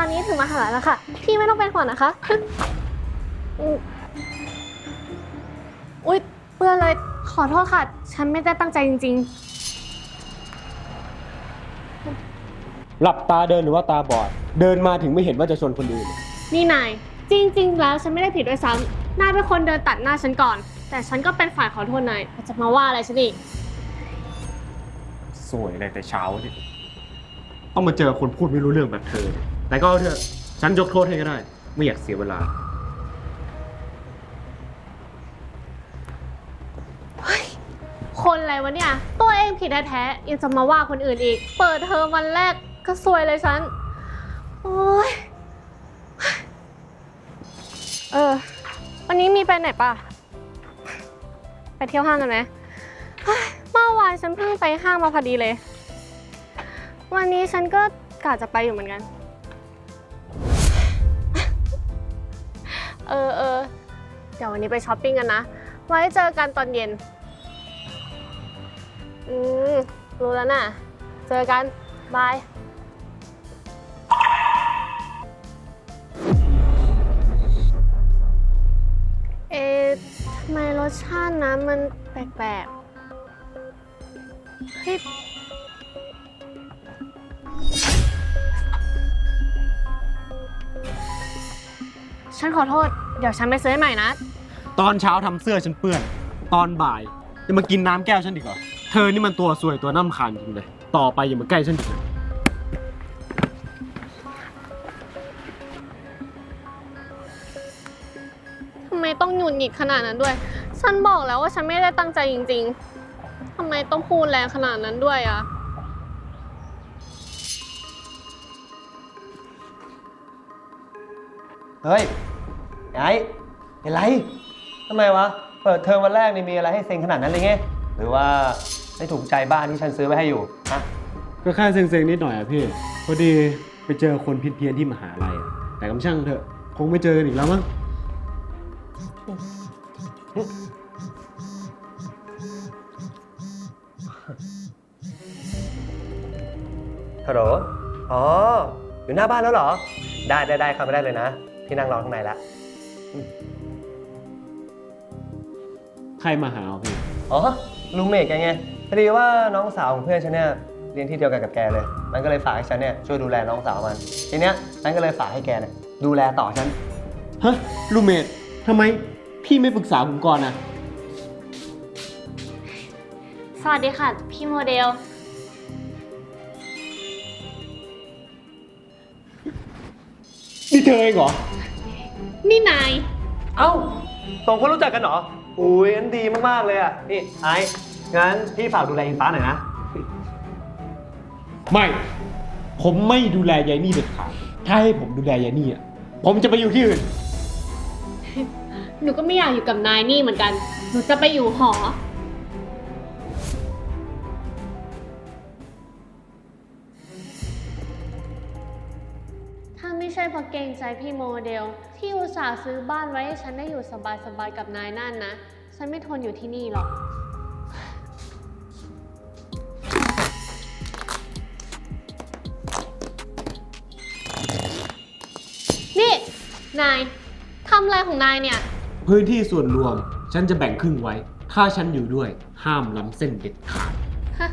อนนี้ถึงมหาลัยแล้วค่ะ พี่ไม่ต้องเป็นห่วงนะคะอืมอุ๊ยเปื้อนเลยขอโทษค่ะ ฉันไม่ได้ตั้งใจจริง หลับตาเดินหรือว่าตาบอด เดินมาถึงไม่เห็นว่าจะชนคนอื่น ๆ นี่นาย จริง ๆ แล้วฉันไม่ได้ผิดด้วยซ้ำนายเป็นคนเดินตัดหน้าฉันก่อน แต่ฉันก็เป็นฝ่ายขอโทษนายแต่จะมาว่าอะไรฉันอีก สวยเลยแต่เช้าเนี่ยต้องมาเจอคนพูดไม่รู้เรื่องแบบเธอเนี่ย แต่ก็เอาเถอะฉันยกโทษให้ก็ได้ ไม่อยากเสียเวลาคนอะไรวะเนี่ย ตัวเองผิดแท้ๆยังจะมาว่าคนอื่นอีก เปิดเทอมวันแรกก็ซวยเลยฉัน โอ้ย เออ วันนี้มีไปไหนปะไปเที่ยวห้างกันไหมเฮ้ยเมื่อวานฉันเพิ่งไปห้างมาพอดีเลย วันนี้ฉันก็กะจะไปอยู่เหมือนกัน เออเออเดี๋ยววันนี้ไปช้อปปิ้งกันนะ ไว้เจอกันตอนเย็น อืม รู้แล้วน่ะ เจอกัน บาย เอ๊ะทำไมรสชาติน้ำมันแปลกๆเฮ้ย ฉันขอโทษ เดี๋ยวฉันไปซื้อให้ใหม่นะ ตอนเช้าทำเสื้อฉันเปื้อน ตอนบ่ายจะมากินน้ำแก้วฉันดีกว่าเธอนี่มันตัวสวยตัวน้ำคาญจริงเลย ต่อไปอย่ามาใกล้ฉันอีกนะทำไมต้องหงุดหงิดขนาดนั้นด้วย ฉันบอกแล้วว่าฉันไม่ได้ตั้งใจจริงๆ ทำไมต้องพูดแรงขนาดนั้นด้วยอะเฮ้ย ไอ้เป็นไรทำไมวะ เปิดเทอมวันแรกนี่มีอะไรให้เซ็งขนาดนั้นเลยไง หรือว่าไม่ถูกใจบ้านที่ฉันซื้อไว้ให้อยู่ฮะก็แค่เซ็งๆนิดหน่อยอะพี่ พอดีไปเจอคนผิดเพี้ยนที่มหาลัยอะแต่กำช่างเถอะ คงไม่เจอกันอีกแล้วมั้ง ฮัลโหลอ๋อ อยู่หน้าบ้านแล้วเหรอ ได้ได้ได้เข้าไปได้เลยนะ พี่นั่งรอข้างในละ ใครมาหาวะพี่ อ๋อลุงเมกแกไงพอดีว่าน้องสาวของเพื่อนฉันเนี่ยเรียนที่เดียวกันกับแกเลย มันก็เลยฝากให้ฉันเนี่ยช่วยดูแลน้องสาวมัน ทีเนี้ยฉันก็เลยฝากให้แกเนี่ยดูแลต่อฉัน ฮะลูเมดทำไมพี่ไม่ปรึกษาผมก่อนนะสวัสดีค่ะ พี่โมเดล นี่เธอเองเหรอ นี่นาย เอ้าสองคนรู้จักกันเหรอ อุ้ยงั้นดีมากๆเลยอะ นี่ไอ้งั้นพี่ฝากดูแลอิงฟ้าหน่อยนะ ไม่ ผมไม่ดูแลยายนี่เด็ดขาดถ้าให้ผมดูแลยายนี่อะผมจะไปอยู่ที่อื่น หนูก็ไม่อยากอยู่กับนายนี่เหมือนกัน หนูจะไปอยู่หอ เพราะเกรงใจพี่โมเดล ที่อุตส่าห์ซื้อบ้านไว้ให้ฉันได้อยู่สบายๆกับนายนั่นนะ ฉันไม่ทนอยู่ที่นี่หรอก นี่ นายทำอะไรของนายเนี่ย พื้นที่ส่วนรวมฉันจะแบ่งครึ่งไว้ ถ้าฉันอยู่ด้วยห้ามล้ำเส้นเด็ดขาด ฮะ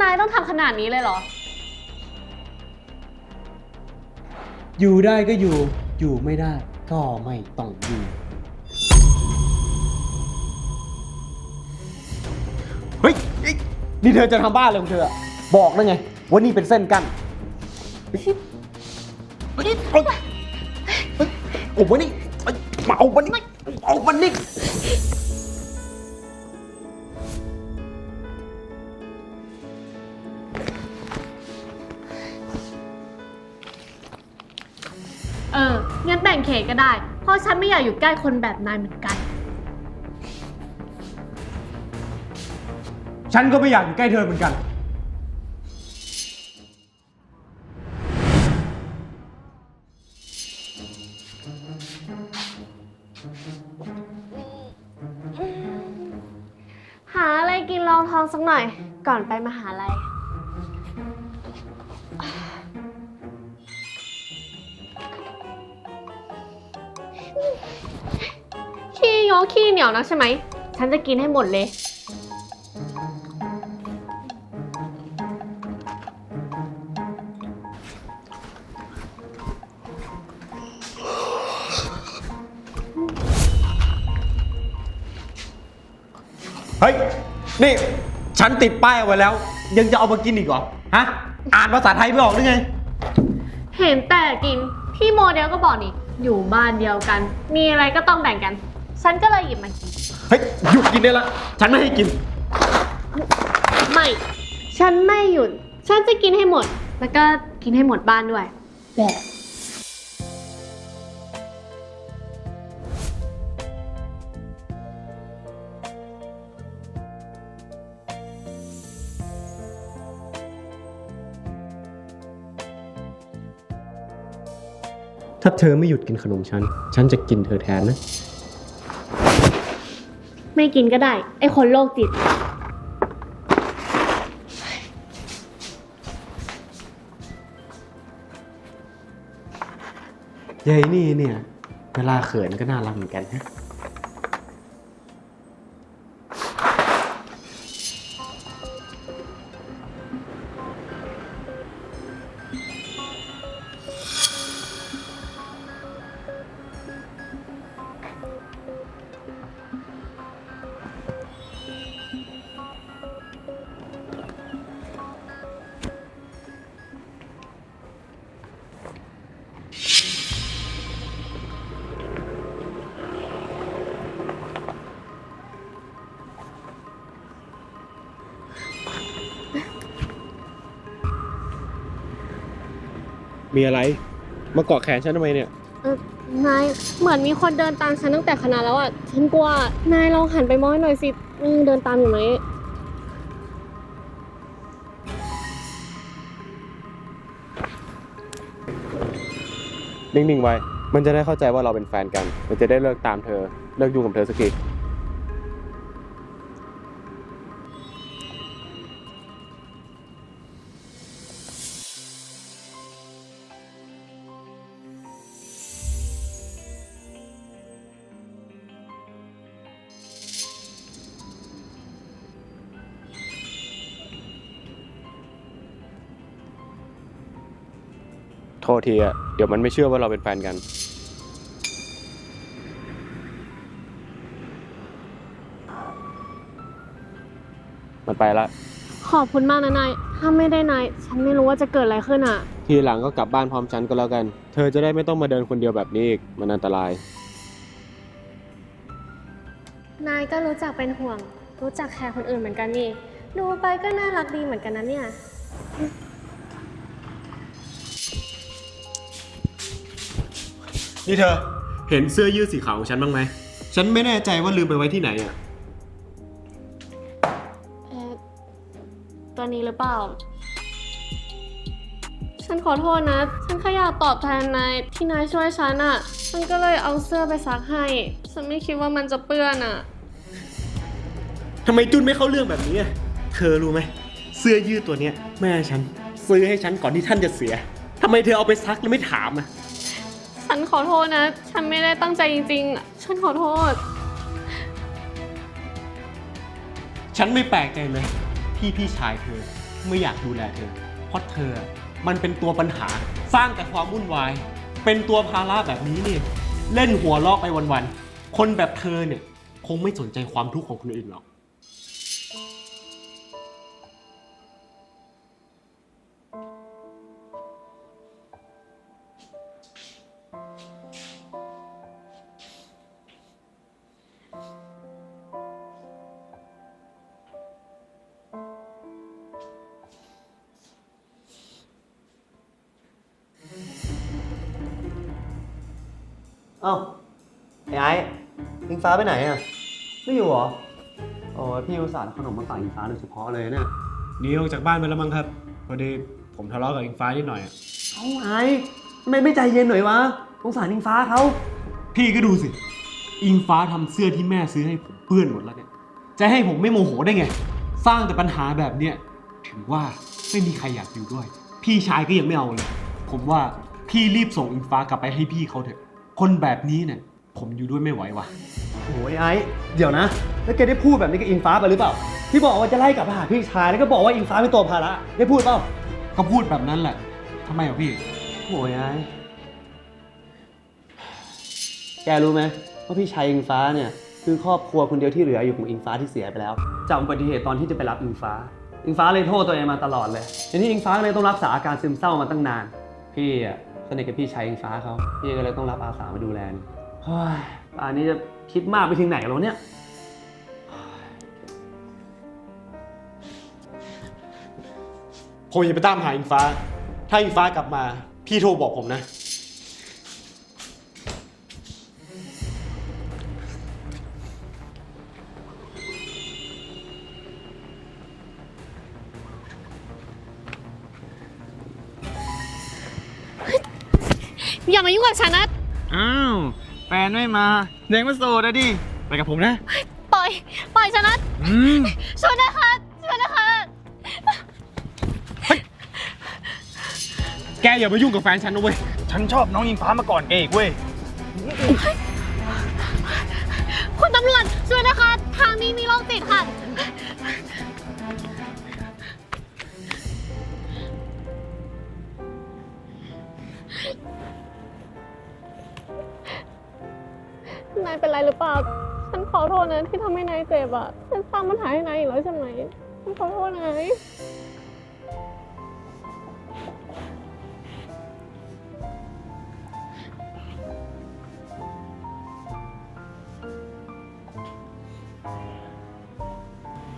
นายต้องทำขนาดนี้เลยเหรอ อยู่ได้ก็อยู่ อยู่ไม่ได้ ก็ไม่ต้องอยู่ เฮ้ยเอ้ยนี่เธอจะทำบ้านอะไรของเธออะบอกนะไงว่านี่เป็นเส้นกั้นเฮ้ยเฮ้ยเฮ้ยเฮ้ยเอามานี่เอ้ยมาเอามานี่เอามานี่ ขตก็ได้ เพราะฉันไม่อยากอยู่ใกล้คนแบบนายเหมือนกัน ฉันก็ไม่อยากอยู่ใกล้เธอเหมือนกัน หาอะไรกินรองท้องสักหน่อย ก่อนไปมหาลัย ขี้โยขี้เหนียวนะใช่ไหม ฉันจะกินให้หมดเลย เฮ้ย นี่ ฉันติดป้ายเอาไว้แล้ว ยังจะเอามากินอีกเหรอ ฮะ อ่านภาษาไทยไม่ออกหรือไง เห็นแต่กิน พี่โมเดลก็บอกนี่ อยู่บ้านเดียวกัน มีอะไรก็ต้องแบ่งกัน ฉันก็เลยหยิบมากิน เฮ้ยหยุดกินได้ละ ฉันไม่ให้กิน ไม่ ฉันไม่หยุด ฉันจะกินให้หมด แล้วก็กินให้หมดบ้านด้วย แบบถ้าเธอไม่หยุดกินขนมฉัน ฉันจะกินเธอแทนนะ ไม่กินก็ได้ ไอคนโรคจิต ยายนี่เนี่ย เวลาเขินก็น่ารักเหมือนกันฮะ มีอะไร มาเกาะแขนฉันทำไมเนี่ยเออนายเหมือนมีคนเดินตามฉันตั้งแต่คณะแล้วอะ ฉันกลัว นายลองหันไปมองให้หน่อยสิยังเดินตามอยู่ไหม นิ่งๆไว้ มันจะได้เข้าใจว่าเราเป็นแฟนกัน มันจะได้เลิกตามเธอ เลิกยุ่งกับเธอสักที ทษทีอะเดี๋ยวมันไม่เชื่อว่าเราเป็นแฟนกัน มันไปละ ขอบคุณมากนะนาย ถ้าไม่ได้นาย ฉันไม่รู้ว่าจะเกิดอะไรขึ้นอะ ทีหลังก็กลับบ้านพร้อมฉันก็แล้วกัน เธอจะได้ไม่ต้องมาเดินคนเดียวแบบนี้อีก มันอันตราย นายก็รู้จักเป็นห่วง รู้จักแคร์คนอื่นเหมือนกันนี่ ดูไปก็น่ารักดีเหมือนกันนะเนี่ย นี่เธอ เห็นเสื้อยืดสีขาวของฉันบ้างไหม ฉันไม่แน่ใจว่าลืมไปไว้ที่ไหนอะ เอ๊ะตัวนี้หรือเปล่า ฉันขอโทษนะ ฉันแค่อยากตอบแทนนายที่นายช่วยฉันอะฉันก็เลยเอาเสื้อไปซักให้ ฉันไม่คิดว่ามันจะเปื้อนอะทำไมจุนไม่เข้าเรื่องแบบนี้อะเธอรู้ไหม เสื้อยืดตัวเนี้ย แม่ฉัน ซื้อให้ฉันก่อนที่ท่านจะเสีย ทำไมเธอเอาไปซักแล้วไม่ถามอะ ฉันขอโทษนะ ฉันไม่ได้ตั้งใจจริงๆ ฉันขอโทษ ฉันไม่แปลกใจเลยพี่พี่ชายเธอไม่อยากดูแลเธอ เพราะเธอมันเป็นตัวปัญหาสร้างแต่ความวุ่นวาย เป็นตัวภาระแบบนี้เนี่ยเล่นหัวลอกไปวันๆ คนแบบเธอเนี่ย คงไม่สนใจความทุกข์ของคนอื่นหรอก ฟ้าไปไหนอะ ไม่อยู่เหรอโอ้ยพี่อุตส่าห์เอาขนมมาฝากอิงฟ้าโดยเฉพาะเลยเนี่ย หนีออกจากบ้านไปแล้วมั้งครับ พอดีผมทะเลาะกับอิงฟ้านิดหน่อยอะเอ้าไอ้ทำไมไม่ใจเย็นหน่อยวะ สงสารอิงฟ้าเขา พี่ก็ดูสิ อิงฟ้าทำเสื้อที่แม่ซื้อให้ผมเปื้อนหมดแล้วเนี่ย จะให้ผมไม่โมโหได้ไง สร้างแต่ปัญหาแบบเนี้ยถือว่าไม่มีใครอยากอยู่ด้วย พี่ชายก็ยังไม่เอาเลย ผมว่าพี่รีบส่งอิงฟ้ากลับไปให้พี่เขาเถอะ คนแบบนี้เนี่ยผมอยู่ด้วยไม่ไหวว่ะ โอ้ยไอ้เดี๋ยวนะ แล้วแกได้พูดแบบนี้กับอิงฟ้าไปหรือเปล่า ที่บอกว่าจะไล่กลับไปหาพี่ชายแล้วก็บอกว่าอิงฟ้าเป็นตัวภาระได้พูดเปล่าก็พูดแบบนั้นแหละทำไมอะพี่ โอ้ยไอ้แกรู้ไหมว่าพี่ชายอิงฟ้าเนี่ยคือครอบครัวคนเดียวที่เหลืออยู่ของอิงฟ้าที่เสียไปแล้วจากอุบัติเหตุตอนที่จะไปรับอิงฟ้า อิงฟ้าเลยโทษตัวเองมาตลอดเลยทีนี้อิงฟ้าก็เลยต้องรักษาอาการซึมเศร้ามาตั้งนาน พี่อะสนิทกับพี่ชายอิงฟ้าเขาพี่ก็เลยต้องรับอาสามาดูแลนี่เฮ้ยป่านนี้จะ คิดมากไปถึงไหนแล้วเนี่ย ผมจะไปตามหาอิงฟ้า ถ้าอิงฟ้ากลับมา พี่โทรบอกผมนะ อย่ามายุ่งกับฉันนะ อ้าว แฟนไม่มา แดงมาโสดอะดิ ไปกับผมนะ ปล่อย ปล่อยฉันนะอืมช่วยนะคะช่วยนะคะ แกอย่ามายุ่งกับแฟนฉันนะเว้ย ฉันชอบน้องยิงฟ้ามาก่อนแกอีกเว้ย คุณตำรวจช่วยนะคะ ทางนี้มีโรคติดค่ะ นายเป็นไรหรือเปล่า ฉันขอโทษนะที่ทำให้นายเจ็บอะ ฉันสร้างปัญหาให้นายอีกแล้วใช่ไหม ฉันขอโทษนาย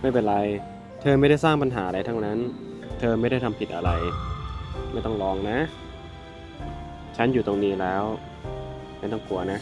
ไม่เป็นไร เธอไม่ได้สร้างปัญหาอะไรทั้งนั้น เธอไม่ได้ทำผิดอะไร ไม่ต้องร้องนะ ฉันอยู่ตรงนี้แล้ว ไม่ต้องกลัวนะ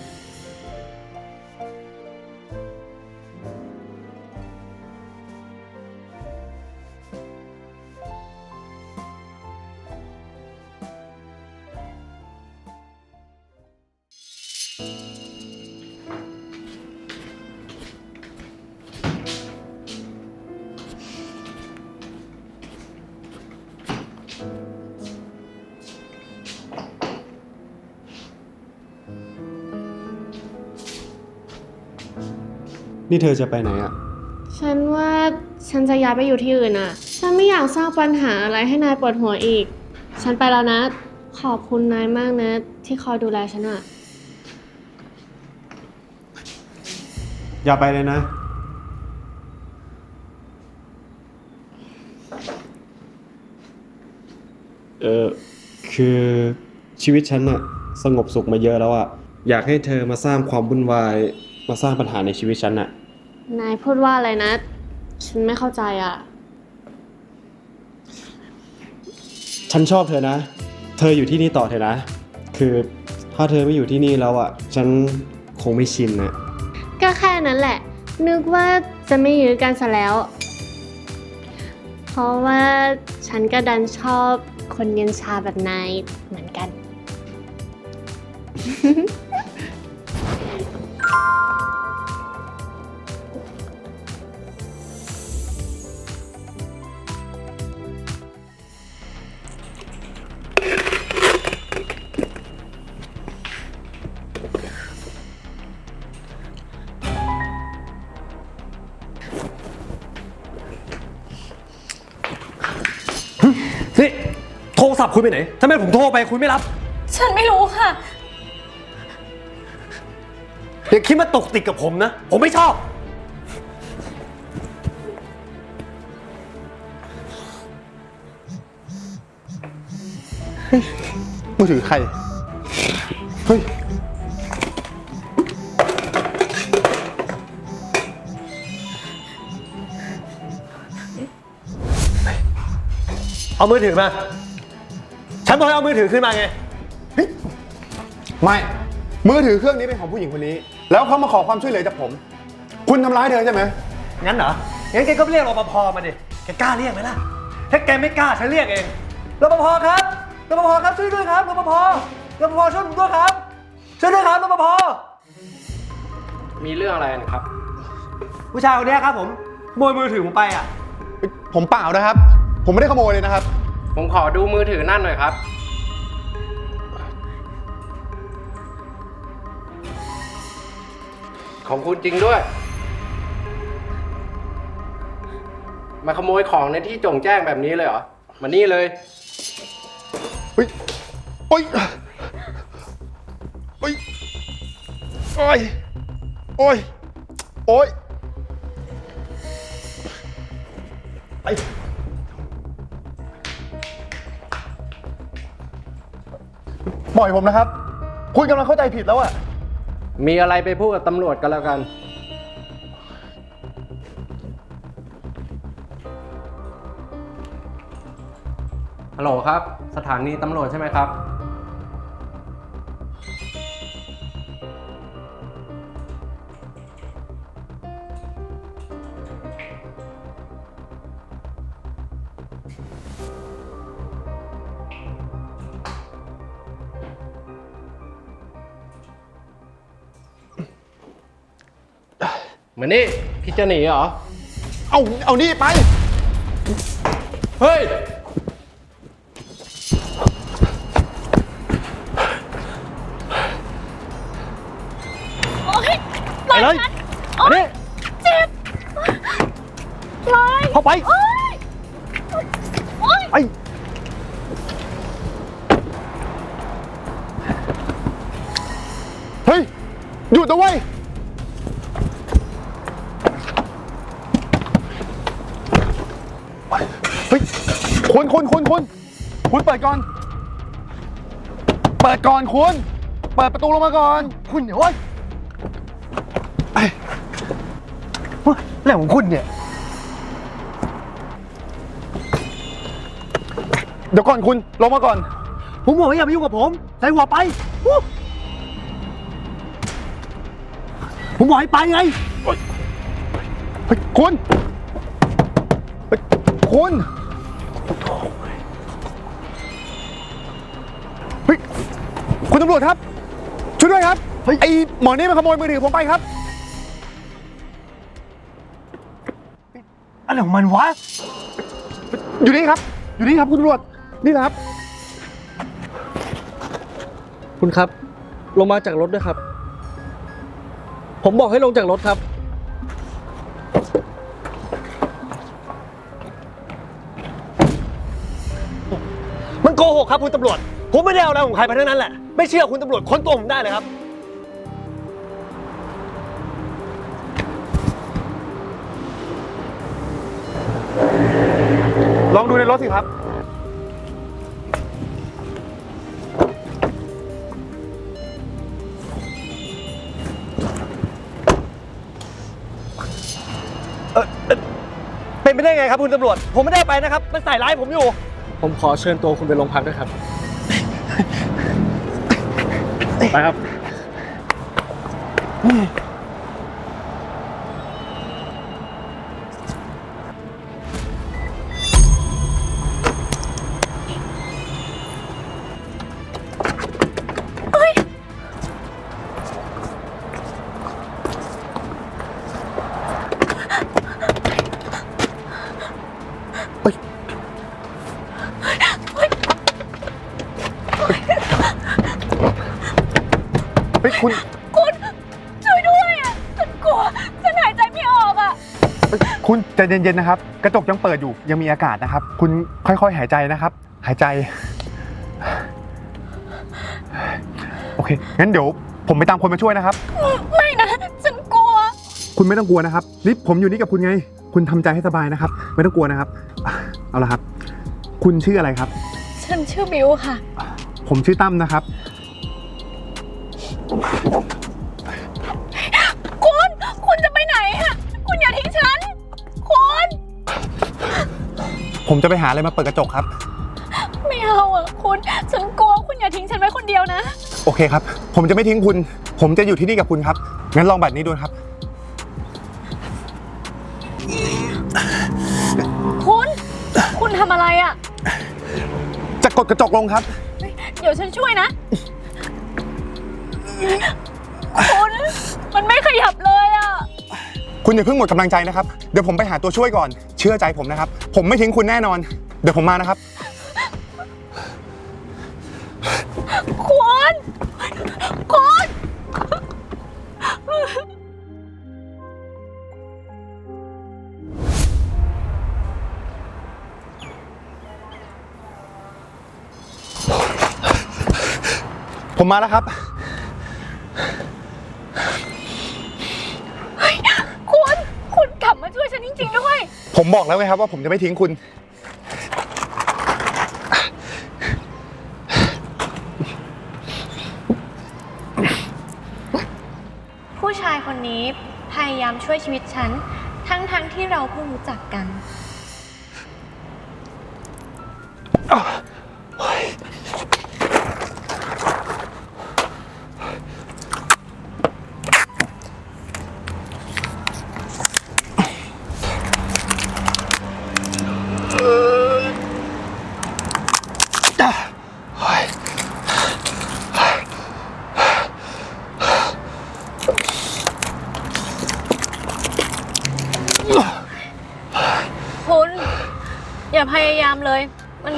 นี่เธอจะไปไหนอะฉันว่าฉันจะย้ายไปอยู่ที่อื่นอะฉันไม่อยากสร้างปัญหาอะไรให้นายปวดหัวอีก ฉันไปแล้วนะ ขอบคุณนายมากนะ ที่คอยดูแลฉันอะอย่าไปเลยนะ เออคือชีวิตฉันอะสงบสุขมาเยอะแล้วอะอยากให้เธอมาสร้างความวุ่นวาย มาสร้างปัญหาในชีวิตฉันอะ นายพูดว่าอะไรนะ ฉันไม่เข้าใจอะ ฉันชอบเธอนะ เธออยู่ที่นี่ต่อเถอะนะ คือถ้าเธอไม่อยู่ที่นี่แล้วอะฉันคงไม่ชินนะก็แค่นั้นแหละ นึกว่าจะไม่ยื้อกันซะแล้ว เพราะว่าฉันก็ดันชอบคนเย็นชาแบบนายเหมือนกันนี่ ศัพท์คุณไปไหนทำไมผมโทรไปคุณไม่รับ ฉันไม่รู้ค่ะ อย่าคิดมาตกติดกับผมนะ ผมไม่ชอบ มือถือใคร เฮ้ย เอามือถือมา ฉันบอกให้เอามือถือขึ้นมาไง ไม่ มือถือเครื่องนี้เป็นของผู้หญิงคนนี้ แล้วเขามาขอความช่วยเหลือจากผม คุณทำร้ายเธอใช่ไหม งั้นเหรอ งั้นแกก็เรียกรปภมาดิ แกกล้าเรียกไหมล่ะ ถ้าแกไม่กล้าฉันเรียกเอง รปภครับ รปภครับช่วยด้วยครับ รปภ รปภช่วยผมด้วยครับ ช่วยด้วยครับรปภ มีเรื่องอะไรนะครับ ผู้ชายคนเนี้ยครับผมขโมยมือถือผมไปอะ ผมเปล่านะครับ ผมไม่ได้ขโมยเลยนะครับ ผมขอดูมือถือนั่นหน่อยครับ ของคุณจริงด้วย มาขโมยของในที่โจงแจ้งแบบนี้เลยเหรอ มานี่เลย เฮ้ยโอ้ยโอ้ยโอ้ยโอ้ยโอ้ยไอ้ ปล่อยผมนะครับ คุณกำลังเข้าใจผิดแล้วอะมีอะไรไปพูดกับตำรวจกันแล้วกัน ฮัลโหลครับ สถานีตำรวจใช่ไหมครับ นนี่พี่จะหนีเหรอ เอา เอานี่ไป เฮ้ยไปเลยอันนี้เลยเข้าไป โอ๊ยโอ๊ยไป เฮ้ย หยุดนะเว้ย เฮ้ยคุณคุณคุณคุณคุณเปิดก่อน เปิดก่อนคุณ เปิดประตูลงมาก่อน คุณเดี๋ยวเว้ยไอ้เฮ้ยเรื่องของคุณเนี่ย เดี๋ยวก่อนคุณลงมาก่อน ผมบอกว่าอย่ามายุ่งกับผมใส่หัวไปวู้ผมบอกให้ไปไง เฮ้ยคุณเฮ้ยคุณ คุณตำรวจครับ ช่วยด้วยครับไอหมอนี่มันขโมยมือถือผมไปครับ อะไรของมันวะ อยู่นี่ครับ อยู่นี่ครับคุณตำรวจ นี่นะครับ คุณครับ ลงมาจากรถด้วยครับ ผมบอกให้ลงจากรถครับ มันโกหกครับคุณตำรวจ ผมไม่ได้เอาอะไรของใครไปทั้งนั้นแหละ ไม่เชื่อคุณตำรวจค้นตัวผมได้เลยครับ ลองดูในรถสิครับเป็นไปได้ไงครับคุณตำรวจ ผมไม่ได้ไปนะครับ มันใส่ร้ายผมอยู่ ผมขอเชิญตัวคุณไปโรงพักด้วยครับ ไปครับ เย็นๆนะครับ กระจกยังเปิดอยู่ยังมีอากาศนะครับ คุณค่อยๆ หายใจนะครับ หายใจ โอเคงั้นเดี๋ยวผมไปตามคนมาช่วยนะครับ ไม่นะ ฉันกลัว คุณไม่ต้องกลัวนะครับนี่ผมอยู่นี่กับคุณไง คุณทำใจให้สบายนะครับ ไม่ต้องกลัวนะครับอะเอาละครับ คุณชื่ออะไรครับ ฉันชื่อบิวค่ะ ผมชื่อตั้มนะครับ ผมจะไปหาอะไรมาเปิดกระจกครับ ไม่เอาอะคุณ ฉันกลัวคุณอย่าทิ้งฉันไว้คนเดียวนะ โอเคครับ ผมจะไม่ทิ้งคุณ ผมจะอยู่ที่นี่กับคุณครับ งั้นลองบัตรนี้ดูนะครับ คุณ คุณทำอะไรอะ จะกดกระจกลงครับ เดี๋ยวฉันช่วยนะ คุณ มันไม่ขยับเลยอะ คุณอย่าเพิ่งหมดกำลังใจนะครับ เดี๋ยวผมไปหาตัวช่วยก่อน เชื่อใจผมนะครับ ผมไม่ทิ้งคุณแน่นอน เดี๋ยวผมมานะครับ คุณคุณผมมาแล้วครับ บอกแล้วไงครับว่าผมจะไม่ทิ้งคุณ ผู้ชายคนนี้พยายามช่วยชีวิตฉัน ทั้งๆที่เราเพิ่งรู้จักกัน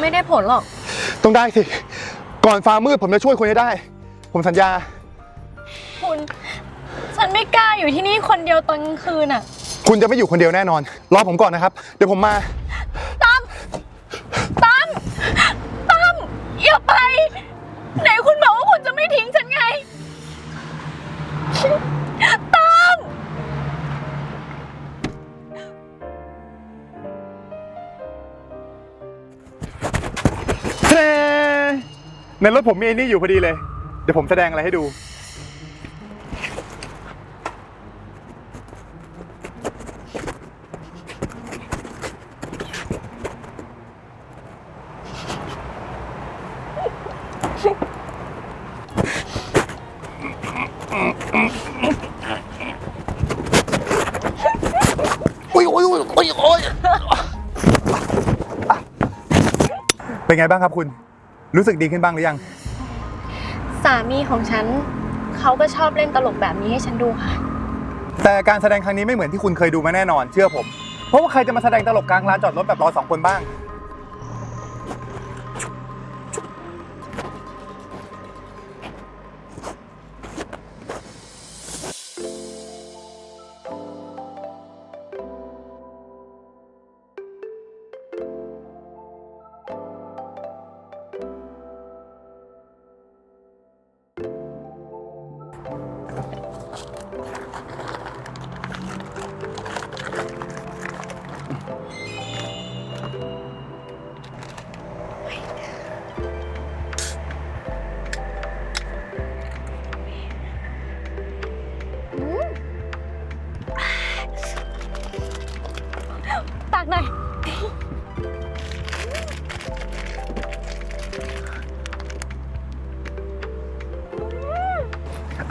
ไม่ได้ผลหรอก ต้องได้สิ ก่อนฟ้ามืดผมจะช่วยคุณให้ได้ ผมสัญญา คุณ ฉันไม่กล้าอยู่ที่นี่คนเดียวตอนกลางคืนอะ คุณจะไม่อยู่คนเดียวแน่นอน รอผมก่อนนะครับ เดี๋ยวผมมา ตั้ม ตั้ม ตั้ม อย่าไป ไหนคุณบอกว่าคุณจะไม่ทิ้งฉันไง ในรถผมมีไอ้นี่อยู่พอดีเลย เดี๋ยวผมแสดงอะไรให้ดู อุ้ยอุ้ยอุ้ยอุ้ยโอ้ยเป็นไงบ้างครับคุณ รู้สึกดีขึ้นบ้างหรือยัง สามีของฉันเขาก็ชอบเล่นตลกแบบนี้ให้ฉันดูค่ะ แต่การแสดงครั้งนี้ไม่เหมือนที่คุณเคยดูมาแน่นอน เชื่อผม เพราะว่าใครจะมาแสดงตลกกลางลานจอดรถแบบเราสองคนบ้าง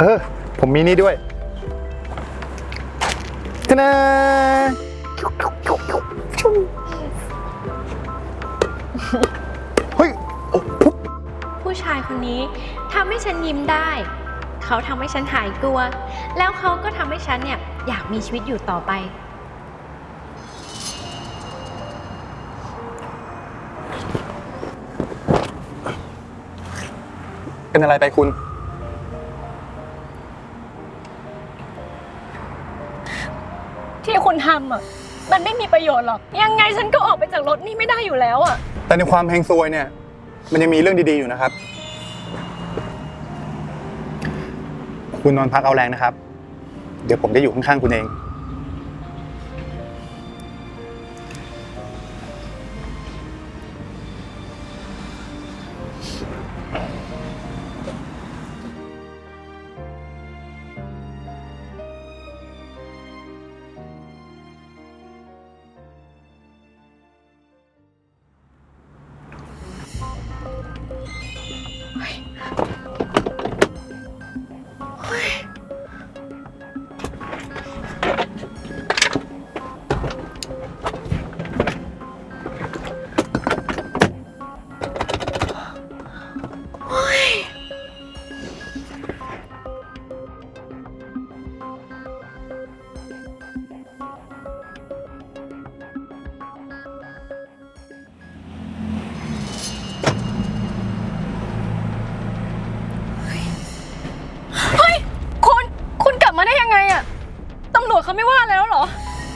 เออ ผมมีนี่ด้วยทนาเฮ้ยโอ้โหผู้ชายคนนี้ทำให้ฉันยิ้มได้ เขาทำให้ฉันหายกลัว แล้วเขาก็ทำให้ฉันเนี่ยอยากมีชีวิตอยู่ต่อไป เป็นอะไรไปคุณ ที่คุณทำอะ มันไม่มีประโยชน์หรอก ยังไงฉันก็ออกไปจากรถนี่ไม่ได้อยู่แล้วอะ แต่ในความเพลงซวยเนี่ย มันยังมีเรื่องดีๆอยู่นะครับ คุณนอนพักเอาแรงนะครับ เดี๋ยวผมจะอยู่ข้างๆคุณเอง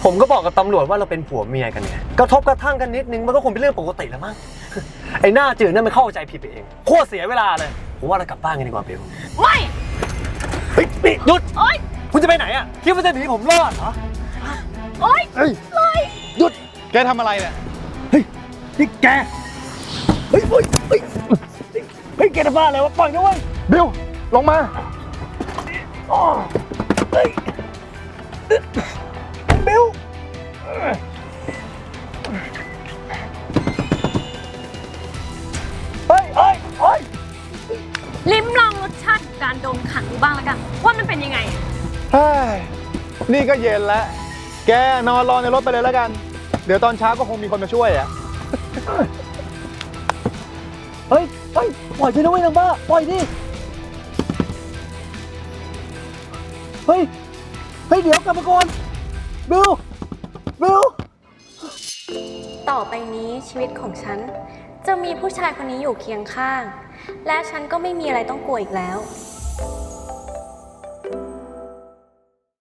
ผมก็บอกกับตำรวจว่าเราเป็นผัวเมียกันไงกระทบกระทั่งกันนิดนึงมันก็คงเป็นเรื่องปกติแล้วมั้ง ไอ้หน้าจืดนั่นมันเข้าใจผิดไปเองโคตรเสียเวลาเลย ผมว่าเรากลับบ้านกันดีกว่าเบลไม่ เฮ้ยนี่หยุด โอ๊ย คุณจะไปไหนอะ คิดว่าจะหนีผมรอดเหรอ โอ๊ยเฮ้ยเลยหยุด แกทำอะไรเนี่ยนี่แก เฮ้ยเฮ้ยเฮ้ยเฮ้ยแกทำบ้าอะไรวะปล่อยนะเว้ยบิลลงมาเบลเฮ้ยเฮ้ยเฮ้ยลิ้มลองรสชาติการโดนขังดูบ้างแล้วกัน ว่ามันเป็นยังไง เฮ้ยนี่ก็เย็นแล้ว แกนอนรอในรถไปเลยแล้วกัน เดี๋ยวตอนเช้าก็คงมีคนมาช่วยอะ เฮ้ยเฮ้ยปล่อยฉันนะเว้ยนางบ้า ปล่อยดิ เฮ้ย เฮ้ย เดี๋ยวกลับมาก่อนเบลเบลต่อไปนี้ชีวิตของฉัน จะมีผู้ชายคนนี้อยู่เคียงข้าง และฉันก็ไม่มีอะไรต้องกลัวอีกแล้ว